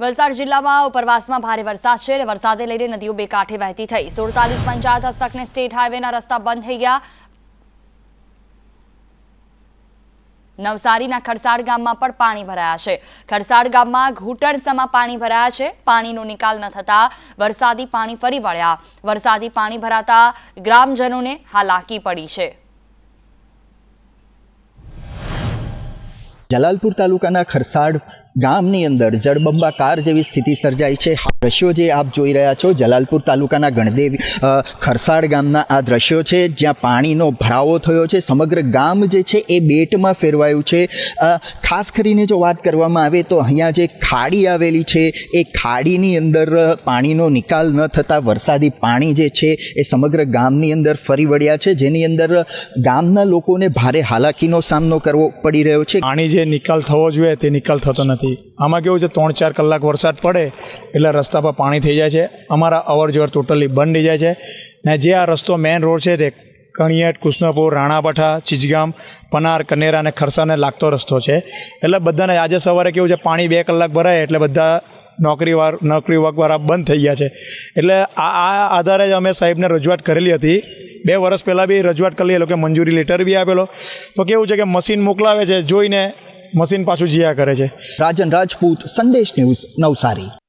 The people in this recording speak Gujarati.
વલસાડ જિલ્લામાં ઉપરવાસમાં ભારે વરસાદ છે. અને વરસાદે લઈને નદીઓ બે કાંઠે વહેતી થઈ. સુડતાલીસ પંચાયત હસ્તકને સ્ટેટ હાઈવેના રસ્તા બંધ થઈ ગયા. નવસારીના ખરસાડ ગામમાં પણ પાણી ભરાયા છે. ખરસાડ ગામમાં ઘૂંટણસમાં પાણી ભરાયા છે. પાણીનો નિકાલ ન થતા વરસાદી પાણી ફરી વળ્યા. વરસાદી પાણી ભરાતા ગ્રામજનોને હાલાકી પડી છે. જલાલપુર તાલુકાના ખરસાડ ગામની અંદર જળબંબાકાર જેવી સ્થિતિ સર્જાઈ છે. દ્રશ્યો જે આપ જોઈ રહ્યા છો, જલાલપુર તાલુકાના ગણદેવી ખરસાડ ગામના આ દ્રશ્યો છે, જ્યાં પાણીનો ભરાવો થયો છે. સમગ્ર ગામ જે છે, એ બેટમાં ફેરવાયું છે. ખાસ કરીને જો વાત કરવામાં આવે તો અહીંયા જે ખાડી આવેલી છે, એ ખાડીની અંદર પાણીનો નિકાલ ન થતાં વરસાદી પાણી જે છે, એ સમગ્ર ગામની અંદર ફરી વળ્યા છે. જેની અંદર ગામના લોકોને ભારે હાલાકીનો સામનો કરવો પડી રહ્યો છે. પાણી જે નિકાલ થવો જોઈએ, તે નિકાલ થતો નથી. આમાં કેવું છે, ત્રણ ચાર કલાક વરસાદ પડે એટલે રસ્તા પર પાણી થઈ જાય છે. અમારા અવર જવર ટોટલી બંધ થઈ જાય છે. ને જે આ રસ્તો મેઇન રોડ છે, તે કણિયાટ, કૃષ્ણપુર, રાણાપઠા ચીચગામ પનાર, કનેરા અને ખરસાને લાગતો રસ્તો છે. એટલે બધાને આજે સવારે કેવું છે, પાણી બે કલાક ભરાય એટલે બધા નોકરી વાર નોકરી વર્ગવાળા બંધ થઈ ગયા છે. એટલે આ આ આધારે જ અમે સાહેબને રજૂઆત કરેલી હતી. બે વર્ષ પહેલાં બી રજૂઆત કરેલી, એ લોકોએ મંજૂરી લેટર બી આપેલો. તો કેવું છે કે મશીન મોકલાવે છે, જોઈને મશીન પાછું જીયા કરે છે. રાજન રાજપૂત સંદેશ ન્યૂઝ નવસારી.